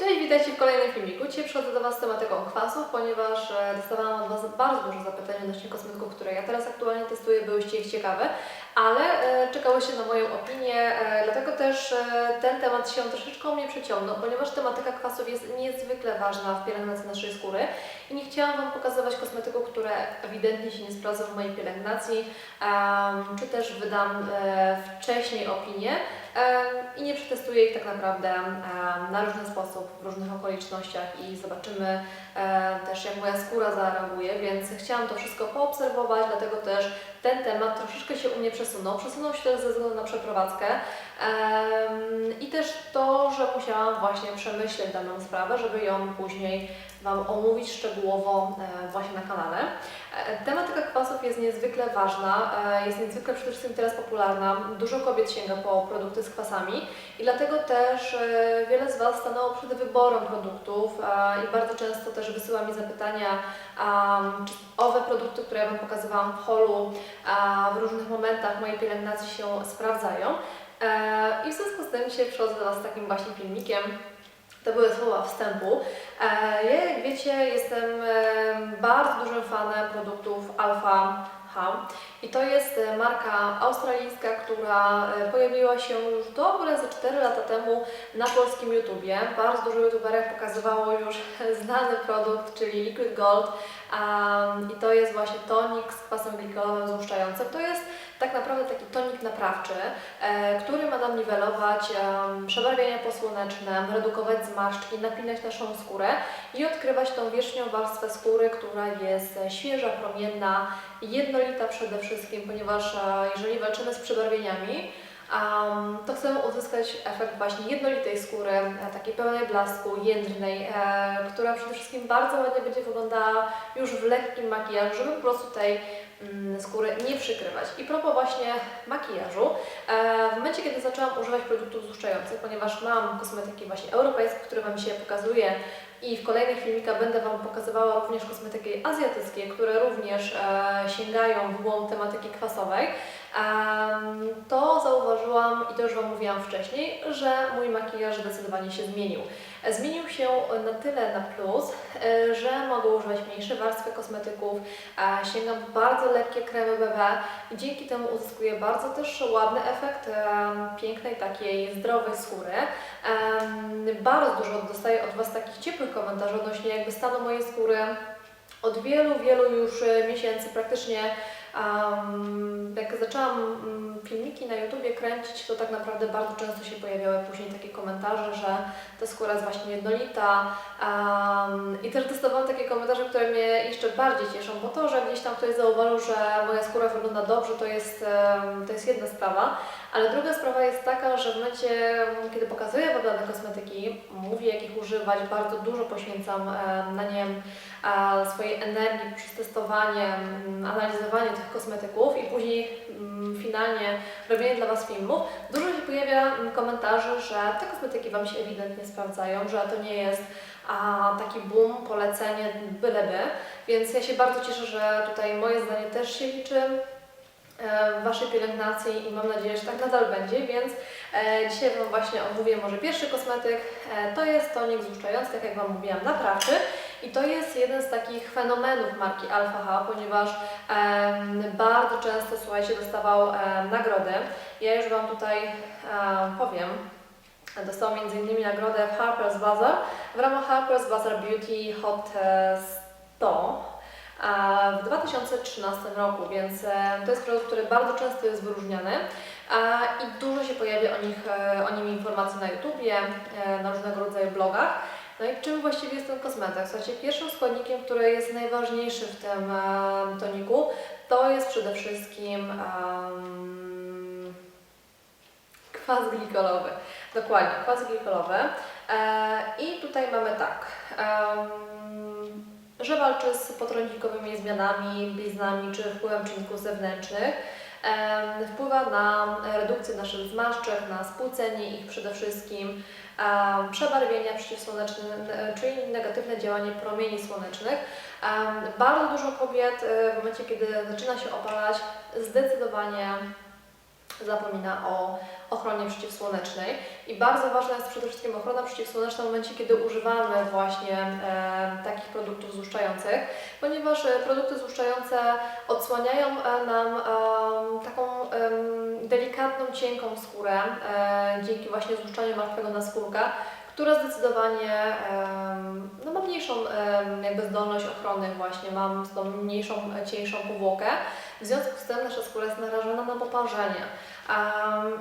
Cześć, witajcie w kolejnym filmiku. Dzisiaj przychodzę do Was z tematyką kwasów, ponieważ e, dostawałam od Was bardzo dużo zapytań odnośnie kosmetyków, które ja teraz aktualnie testuję, byłyście ich ciekawe, ale e, czekałyście na moją opinię, e, dlatego też e, ten temat się troszeczkę mnie przeciągnął, ponieważ tematyka kwasów jest niezwykle ważna w pielęgnacji naszej skóry i nie chciałam Wam pokazywać kosmetyków, które ewidentnie się nie sprawdzą w mojej pielęgnacji, czy też wydam wcześniej opinię, i nie przetestuję ich tak naprawdę na różny sposób, w różnych okolicznościach i zobaczymy też jak moja skóra zareaguje, więc chciałam to wszystko poobserwować, dlatego też ten temat troszeczkę się u mnie przesunął. Przesunął się też ze względu na przeprowadzkę i też to, że musiałam właśnie przemyśleć daną sprawę, żeby ją później Wam omówić szczegółowo e, właśnie na kanale. E, Tematyka kwasów jest niezwykle ważna, e, jest niezwykle przede wszystkim teraz popularna. Dużo kobiet sięga po produkty z kwasami i dlatego też wiele z Was stanęło przed wyborem produktów i bardzo często też wysyła mi zapytania, czy owe produkty, które ja Wam pokazywałam w holu, w różnych momentach mojej pielęgnacji się sprawdzają. I w związku z tym dzisiaj przychodzę do Was z takim właśnie filmikiem. To były słowa wstępu. E, Ja, jak wiecie, jestem bardzo dużym fanem produktów Alpha H. I to jest e, marka australijska, która e, pojawiła się już dobre ze 4 lata temu na polskim YouTubie. Bardzo dużo youtuberów pokazywało już znany produkt, czyli Liquid Gold. I to jest właśnie tonik z kwasem glikolowym złuszczającym. To jest tak naprawdę taki tonik naprawczy, e, który ma nam niwelować em, przebarwienia posłoneczne, redukować zmarszczki, napinać naszą skórę i odkrywać tą wierzchnią warstwę skóry, która jest e, świeża, promienna, jednolita przede wszystkim, ponieważ e, jeżeli walczymy z przebarwieniami, to chcemy uzyskać efekt właśnie jednolitej skóry, e, takiej pełnej blasku, jędrnej, e, która przede wszystkim bardzo ładnie będzie wyglądała już w lekkim makijażu, żeby po prostu tej skóry nie przykrywać. I propos właśnie makijażu, e, w momencie kiedy zaczęłam używać produktów złuszczających, ponieważ mam kosmetyki właśnie europejskie, które Wam dzisiaj pokazuję i w kolejnych filmikach będę Wam pokazywała również kosmetyki azjatyckie, które również e, sięgają w głąb tematyki kwasowej, to zauważyłam i to już Wam mówiłam wcześniej, że mój makijaż zdecydowanie się zmienił. E, Zmienił się na tyle na plus, e, że mogę używać mniejsze warstwy kosmetyków, e, sięgam bardzo lekkie kremy BB i dzięki temu uzyskuję bardzo też ładny efekt em, pięknej, takiej zdrowej skóry. Bardzo dużo dostaję od Was takich ciepłych komentarzy odnośnie jakby stanu mojej skóry. Od wielu, wielu już e, miesięcy praktycznie Um, jak zaczęłam mm, filmiki na YouTubie kręcić, to tak naprawdę bardzo często się pojawiały później takie komentarze, że ta skóra jest właśnie jednolita. Um, I też dostawałam takie komentarze, które mnie jeszcze bardziej cieszą, bo to, że gdzieś tam ktoś zauważył, że moja skóra wygląda dobrze, to jest, to jest jedna sprawa. Ale druga sprawa jest taka, że w momencie, kiedy pokazuję Wam dane kosmetyki, mówię jak ich używać, bardzo dużo poświęcam em, na nie e, swojej energii przez testowanie, mm, analizowanie tych kosmetyków i później mm, finalnie robienie dla Was filmów, dużo się pojawia mm, komentarzy, że te kosmetyki Wam się ewidentnie sprawdzają, że to nie jest a, taki boom, polecenie byleby, więc ja się bardzo cieszę, że tutaj moje zdanie też się liczy. e, Waszej pielęgnacji i mam nadzieję, że tak nadal będzie, więc e, dzisiaj Wam właśnie omówię może pierwszy kosmetyk. E, to jest tonik złuszczający, tak jak Wam mówiłam, naprawczy i to jest jeden z takich fenomenów marki Alpha H, ponieważ bardzo często, słuchajcie, dostawał nagrody. Ja już Wam tutaj em, powiem, dostał m.in. nagrodę w Harper's Bazaar w ramach Harper's Bazaar Beauty Hot e, 100 a, w 2013 roku, więc e, to jest produkt, który bardzo często jest wyróżniany i dużo się pojawia o, nich, e, o nim informacji na YouTubie, e, na różnego rodzaju blogach. No i czym właściwie jest ten kosmetyk? Słuchajcie, pierwszym składnikiem, który jest najważniejszy w tym toniku, to jest przede wszystkim em, kwas glikolowy. Dokładnie, kwas glikolowy. I tutaj mamy tak, em, że walczy z potrądnikowymi zmianami, bliznami czy wpływem czynników zewnętrznych. Wpływa na redukcję naszych zmarszczek, na spłucenie ich przede wszystkim, przebarwienia przeciwsłoneczne, n- czyli negatywne działanie promieni słonecznych. Bardzo dużo kobiet e, w momencie, kiedy zaczyna się opalać, zdecydowanie zapomina o ochronie przeciwsłonecznej i bardzo ważna jest przede wszystkim ochrona przeciwsłoneczna w momencie, kiedy używamy właśnie e, takich produktów złuszczających, ponieważ e, produkty złuszczające odsłaniają e, nam em, taką em, delikatną, cienką skórę e, dzięki właśnie złuszczaniu martwego naskórka, która zdecydowanie em, no, ma mniejszą em, jakby zdolność ochrony właśnie, mam tą mniejszą, e, cieńszą powłokę. W związku z tym nasza skóra jest narażona na poparzenie.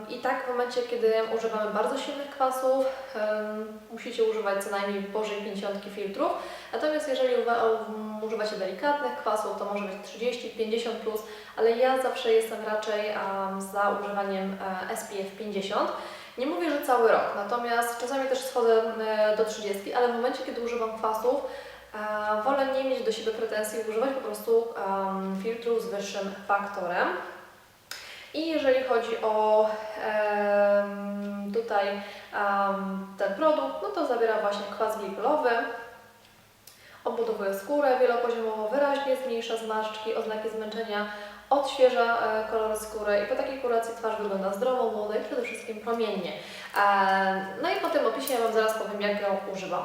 I tak w momencie, kiedy używamy bardzo silnych kwasów, musicie używać co najmniej powyżej 50 filtrów. Natomiast jeżeli używacie delikatnych kwasów, to może być 30, 50 plus, ale ja zawsze jestem raczej za używaniem e, SPF 50. Nie mówię, że cały rok, natomiast czasami też schodzę e, do 30, ale w momencie, kiedy używam kwasów, e, wolę nie mieć do siebie pretensji, używać po prostu filtrów z wyższym faktorem. I jeżeli chodzi o tutaj ten produkt, no to zawiera właśnie kwas glikolowy, obudowuje skórę wielopoziomowo, wyraźnie zmniejsza zmarszczki, oznaki zmęczenia, odświeża e, kolor skóry i po takiej kuracji twarz wygląda zdrowo, młodo i przede wszystkim promiennie. E, no i po tym opisie ja Wam zaraz powiem, jak ją używam.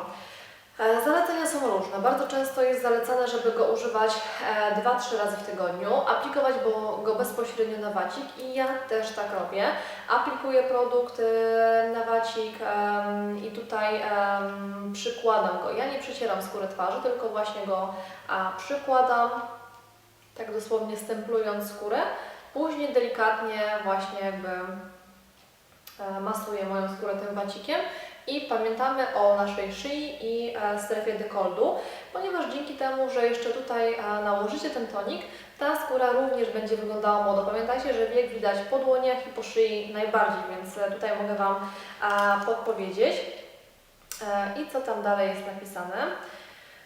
E, Zalecenia są różne. Bardzo często jest zalecane, żeby go używać e, 2-3 razy w tygodniu, aplikować go, bezpośrednio na wacik i ja też tak robię. Aplikuję produkt e, na wacik i tutaj przykładam go. Ja nie przecieram skóry twarzy, tylko właśnie go przykładam, tak dosłownie stemplując skórę. Później delikatnie właśnie jakby e, masuję moją skórę tym wacikiem i pamiętamy o naszej szyi i e, strefie dekoldu, ponieważ dzięki temu, że jeszcze tutaj e, nałożycie ten tonik, ta skóra również będzie wyglądała młodo. Pamiętajcie, że wiek widać po dłoniach i po szyi najbardziej, więc e, tutaj mogę Wam podpowiedzieć. I co tam dalej jest napisane?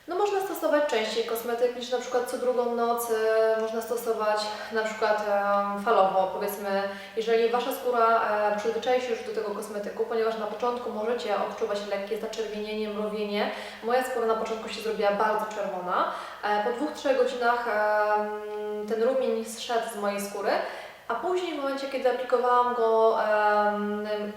No można stosować częściej kosmetyk niż na przykład co drugą noc. e, Można stosować na przykład e, falowo, powiedzmy, jeżeli Wasza skóra e, przyzwyczai się już do tego kosmetyku, ponieważ na początku możecie odczuwać lekkie zaczerwienienie, mrowienie. Moja skóra na początku się zrobiła bardzo czerwona. Po dwóch, trzech godzinach ten rumień zszedł z mojej skóry. A później, w momencie, kiedy aplikowałam go,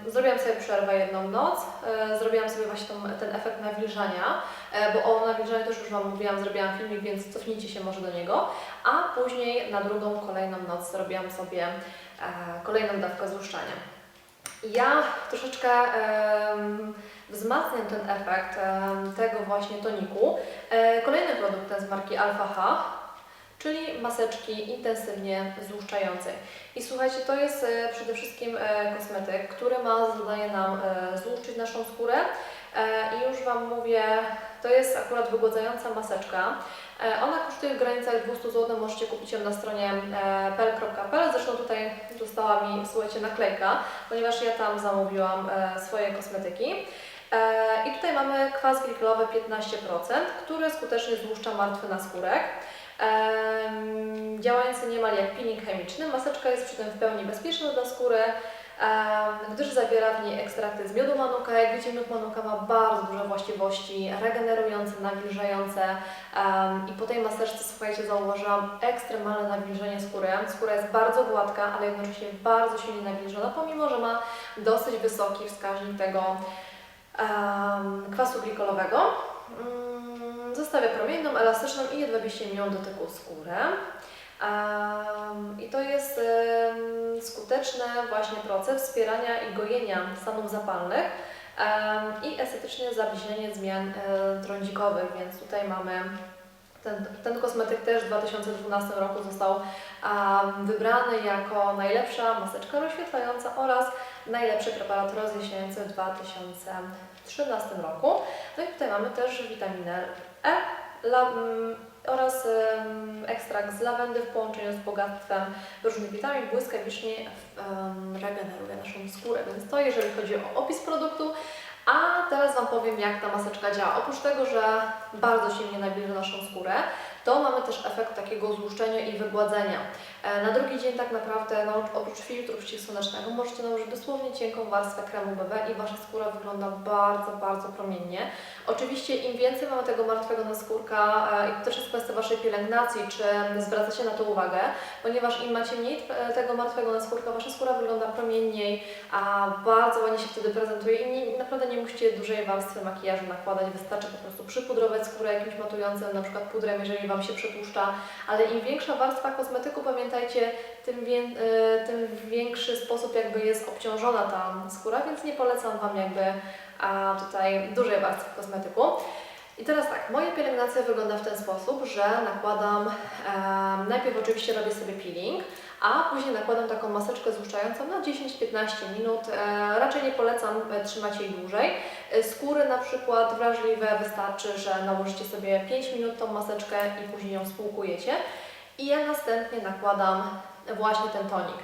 zrobiłam sobie przerwę jedną noc, e, zrobiłam sobie właśnie tą, ten efekt nawilżania, e, bo o nawilżaniu też już Wam mówiłam, zrobiłam filmik, więc cofnijcie się może do niego. A później na drugą, kolejną noc zrobiłam sobie e, kolejną dawkę złuszczania. Ja troszeczkę em, wzmacniam ten efekt em, tego właśnie toniku. E, kolejny produkt ten z marki Alpha H, czyli maseczki intensywnie złuszczającej. I słuchajcie, to jest e, przede wszystkim e, kosmetyk, który ma za zadanie nam e, złuszczyć naszą skórę. I już Wam mówię, to jest akurat wygładzająca maseczka. Ona kosztuje w granicach 200 zł, możecie kupić ją na stronie pel.pl. Zresztą tutaj została mi, słuchajcie, naklejka, ponieważ ja tam zamówiłam swoje kosmetyki. I tutaj mamy kwas glikolowy 15%, który skutecznie złuszcza martwy naskórek. Em, działający niemal jak peeling chemiczny. Maseczka jest przy tym w pełni bezpieczna dla skóry, gdyż zawiera w niej ekstrakty z miodu manuka. Jak wiecie, miód manuka ma bardzo duże właściwości regenerujące, nawilżające i po tej maseczce, słuchajcie, zauważyłam ekstremalne nawilżenie skóry. Skóra jest bardzo gładka, ale jednocześnie bardzo silnie nawilżona, pomimo, że ma dosyć wysoki wskaźnik tego kwasu glikolowego. Zostawia promienną, elastyczną i jedwabiście miłą dotyku skórę. Em, I to jest skuteczny właśnie proces wspierania i gojenia stanów zapalnych i estetycznie zabliźnienie zmian e, trądzikowych, więc tutaj mamy ten, ten kosmetyk też w 2012 roku został em, wybrany jako najlepsza maseczka rozświetlająca oraz najlepszy preparat rozjaśniający w 2013 roku. No i tutaj mamy też witaminę E la, mm, oraz em, ekstrakt z lawendy w połączeniu z bogactwem różnych witamin błyskawicznie em, regeneruje naszą skórę. Więc to jeżeli chodzi o opis produktu. A teraz Wam powiem, jak ta maseczka działa. Oprócz tego, że bardzo silnie nawilża naszą skórę, to mamy też efekt takiego złuszczenia i wygładzenia. E, Na drugi dzień tak naprawdę, no, oprócz filtru przeciwsłonecznego, możecie nałożyć dosłownie cienką warstwę kremu BB i Wasza skóra wygląda bardzo, bardzo promiennie. Oczywiście im więcej mamy tego martwego naskórka, e, i to też jest kwestia Waszej pielęgnacji, czy zwracacie na to uwagę, ponieważ im macie mniej e, tego martwego naskórka, Wasza skóra wygląda promienniej, a bardzo ładnie się wtedy prezentuje i nie, naprawdę nie musicie dużej warstwy makijażu nakładać, wystarczy po prostu przypudrować skórę jakimś matującym, na przykład pudrem, jeżeli Wam się przytłuszcza, ale im większa warstwa kosmetyku, pamiętajcie, tym, wię, e, tym większy sposób jakby jest obciążona ta skóra, więc nie polecam Wam jakby a, tutaj dużej warstwy kosmetyku. I teraz tak, moja pielęgnacja wygląda w ten sposób, że nakładam, em, najpierw oczywiście robię sobie peeling, a później nakładam taką maseczkę złuszczającą na 10-15 minut. E, raczej nie polecam e, trzymać jej dłużej. E, skóry na przykład wrażliwe wystarczy, że nałożycie sobie 5 minut tą maseczkę i później ją spłukujecie. I ja następnie nakładam właśnie ten tonik.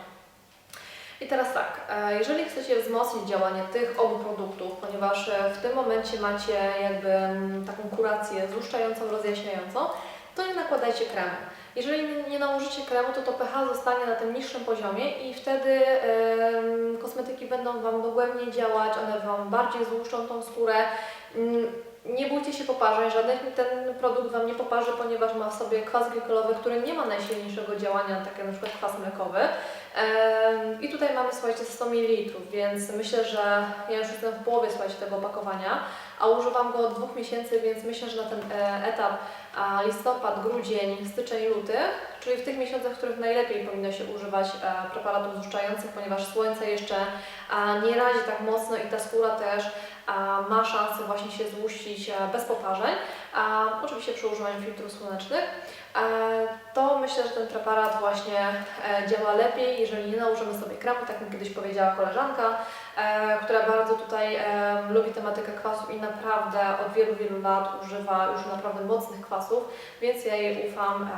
I teraz tak, e, jeżeli chcecie wzmocnić działanie tych obu produktów, ponieważ e, w tym momencie macie jakby mm, taką kurację złuszczającą, rozjaśniającą, to nie nakładajcie kremu. Jeżeli nie- nałożycie kremu, to to pH zostanie na tym niższym poziomie i wtedy em, kosmetyki będą Wam dogłębnie działać, one Wam bardziej złuszczą tą skórę. Mm, Nie bójcie się poparzeń, żaden ten produkt Wam nie poparzy, ponieważ ma w sobie kwas glikolowy, który nie ma najsilniejszego działania, tak jak na przykład kwas mlekowy. I tutaj mamy, słuchajcie, 100 ml, więc myślę, że ja już jestem w połowie, słuchajcie, tego opakowania, a używam go od dwóch miesięcy, więc myślę, że na ten e, etap listopad, grudzień, styczeń, luty, czyli w tych miesiącach, w których najlepiej powinno się używać e, preparatów złuszczających, ponieważ słońce jeszcze nie razi tak mocno i ta skóra też ma szansę właśnie się złuścić e, bez poparzeń, oczywiście przy używaniu filtrów słonecznych. E, to myślę, że ten preparat właśnie e, działa lepiej, jeżeli nie nałożymy sobie kremu, tak mi kiedyś powiedziała koleżanka, która bardzo tutaj e, lubi tematykę kwasów i naprawdę od wielu, wielu lat używa już naprawdę mocnych kwasów, więc ja jej ufam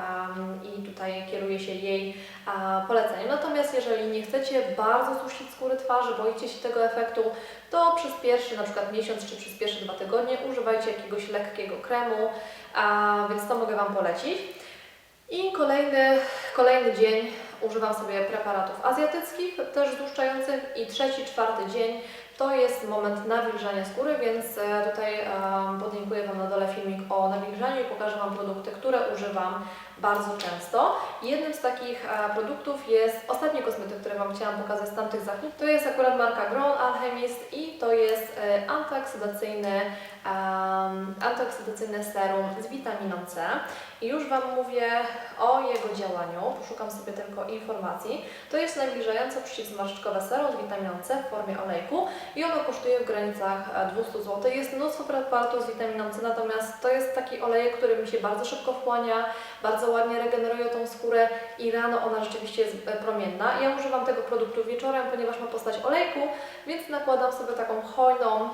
i tutaj kieruję się jej e, poleceniem. Natomiast jeżeli nie chcecie bardzo złuścić skóry twarzy, boicie się tego efektu, to przez pierwszy na przykład miesiąc czy przez pierwsze dwa tygodnie używajcie jakiegoś lekkiego kremu, więc to mogę Wam polecić. I kolejny, kolejny dzień używam sobie preparatów azjatyckich, też złuszczających i trzeci, czwarty dzień to jest moment nawilżania skóry, więc e, tutaj um, podlinkuję Wam na dole filmik o nawilżaniu i pokażę Wam produkty, które używam bardzo często. Jednym z takich e, produktów jest ostatni kosmetyk, który Wam chciałam pokazać z tamtych zakupów. To jest akurat marka Grown Alchemist i to jest e, antyoksydacyjny, um, antyoksydacyjne serum z witaminą C. I już Wam mówię o jego działaniu, poszukam sobie tylko informacji. To jest nawilżające przeciwzmarszczkowe serum z witaminą C w formie olejku i ono kosztuje w granicach e, 200 zł. Jest mnóstwo preparatów z witaminą C, natomiast to jest taki olejek, który mi się bardzo szybko wchłania, bardzo ładnie regeneruje tą skórę i rano ona rzeczywiście jest e, promienna. Ja używam tego produktu wieczorem, ponieważ ma postać olejku, więc nakładam sobie taką hojną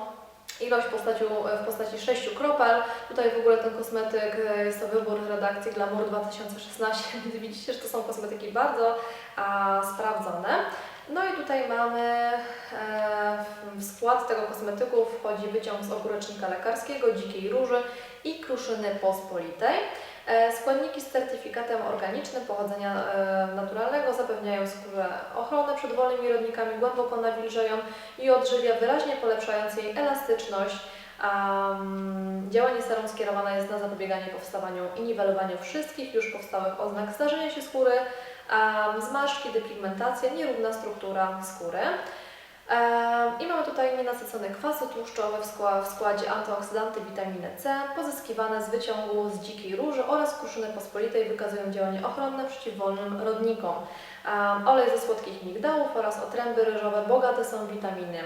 ilość w postaci, w postaci 6 kropel. Tutaj w ogóle ten kosmetyk e, jest to wybór redakcji Glamour 2016, więc widzicie, że to są kosmetyki bardzo a, sprawdzone. No i tutaj mamy e, w skład tego kosmetyku wchodzi wyciąg z ogórecznika lekarskiego, dzikiej róży i kruszyny pospolitej. E, Składniki z certyfikatem organicznym pochodzenia e, naturalnego zapewniają skórze ochronę przed wolnymi rodnikami, głęboko nawilżają i odżywia, wyraźnie polepszając jej elastyczność. Um, działanie serum skierowane jest na zapobieganie powstawaniu i niwelowaniu wszystkich już powstałych oznak zdarzenia się skóry, um, depigmentacja, nierówna struktura skóry. I mamy tutaj nienasycone kwasy tłuszczowe w, skła- w składzie antyoksydanty witaminy C, pozyskiwane z wyciągu z dzikiej róży oraz kruszyny pospolitej wykazują działanie ochronne przeciw wolnym rodnikom. Olej ze słodkich migdałów oraz otręby ryżowe bogate są w witaminy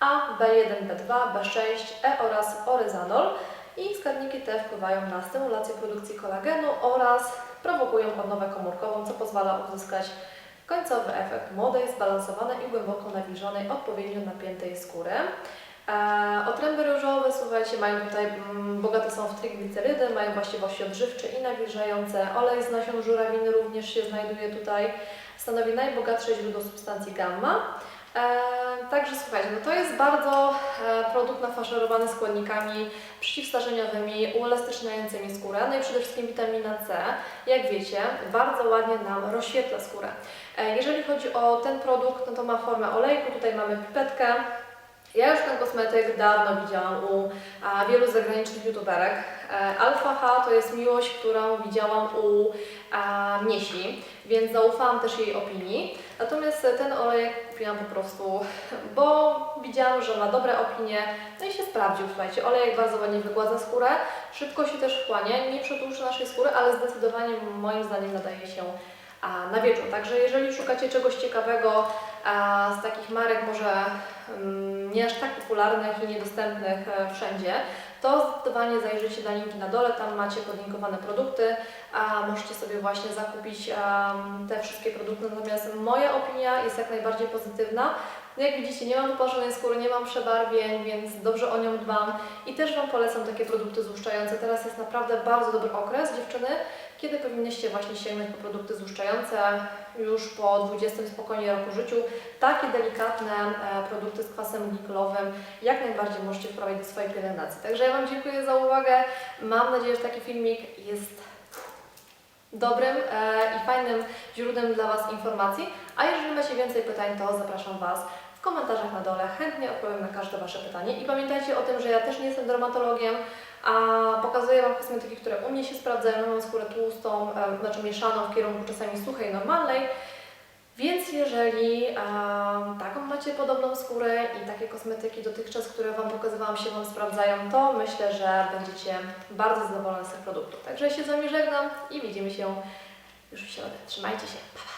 A, B1, B2, B6, E oraz oryzanol i składniki te wpływają na stymulację produkcji kolagenu oraz prowokują odnowę komórkową, co pozwala uzyskać Końcowy efekt młodej, zbalansowanej i głęboko nawilżonej, odpowiednio napiętej skóry. E, otręby ryżowe, słuchajcie, mają tutaj, mm, bogate są w triglicerydy, mają właściwości odżywcze i nawilżające. Olej z nasion żurawiny również się znajduje tutaj. Stanowi najbogatsze źródło substancji gamma. E, także słuchajcie, no to jest bardzo e, produkt nafaszerowany składnikami przeciwstarzeniowymi, uelastyczniającymi skórę, no i przede wszystkim witamina C, jak wiecie, bardzo ładnie nam rozświetla skórę. E, jeżeli chodzi o ten produkt, no to ma formę olejku, tutaj mamy pipetkę. Ja już ten kosmetyk dawno widziałam u a, wielu zagranicznych youtuberek. E, Alpha H to jest miłość, którą widziałam u a, Mieśli, więc zaufałam też jej opinii. Natomiast ten olejek kupiłam po prostu, bo widziałam, że ma dobre opinie, no i się sprawdził. Słuchajcie, olejek bardzo ładnie wygładza skórę, szybko się też wchłania, nie przetłuszcza naszej skóry, ale zdecydowanie moim zdaniem nadaje się na wieczór. Także jeżeli szukacie czegoś ciekawego z takich marek może mm, nie aż tak popularnych i niedostępnych e, wszędzie, to zdecydowanie zajrzyjcie na linki na dole, tam macie podlinkowane produkty, a możecie sobie właśnie zakupić te wszystkie produkty. Natomiast moja opinia jest jak najbardziej pozytywna. No jak widzicie, nie mam wyparzonej skóry, nie mam przebarwień, więc dobrze o nią dbam i też Wam polecam takie produkty złuszczające. Teraz jest naprawdę bardzo dobry okres, dziewczyny, kiedy powinnyście właśnie sięgnąć po produkty złuszczające już po 20 spokojnie roku życiu. Takie delikatne e, produkty z kwasem glikolowym jak najbardziej możecie wprowadzić do swojej pielęgnacji. Także ja Wam dziękuję za uwagę. Mam nadzieję, że taki filmik jest dobrym e, i fajnym źródłem dla Was informacji. A jeżeli macie więcej pytań, to zapraszam Was w komentarzach na dole. Chętnie odpowiem na każde Wasze pytanie. I pamiętajcie o tym, że ja też nie jestem dermatologiem, a pokazuję Wam kosmetyki, które u mnie się sprawdzają. Mam skórę tłustą, e, znaczy mieszaną w kierunku czasami suchej, normalnej. Więc jeżeli e, taką macie podobną skórę i takie kosmetyki dotychczas, które Wam pokazywałam, się Wam sprawdzają, to myślę, że będziecie bardzo zadowolone z tych produktów. Także się z Wami żegnam i widzimy się już w środę. Trzymajcie się. Pa, pa.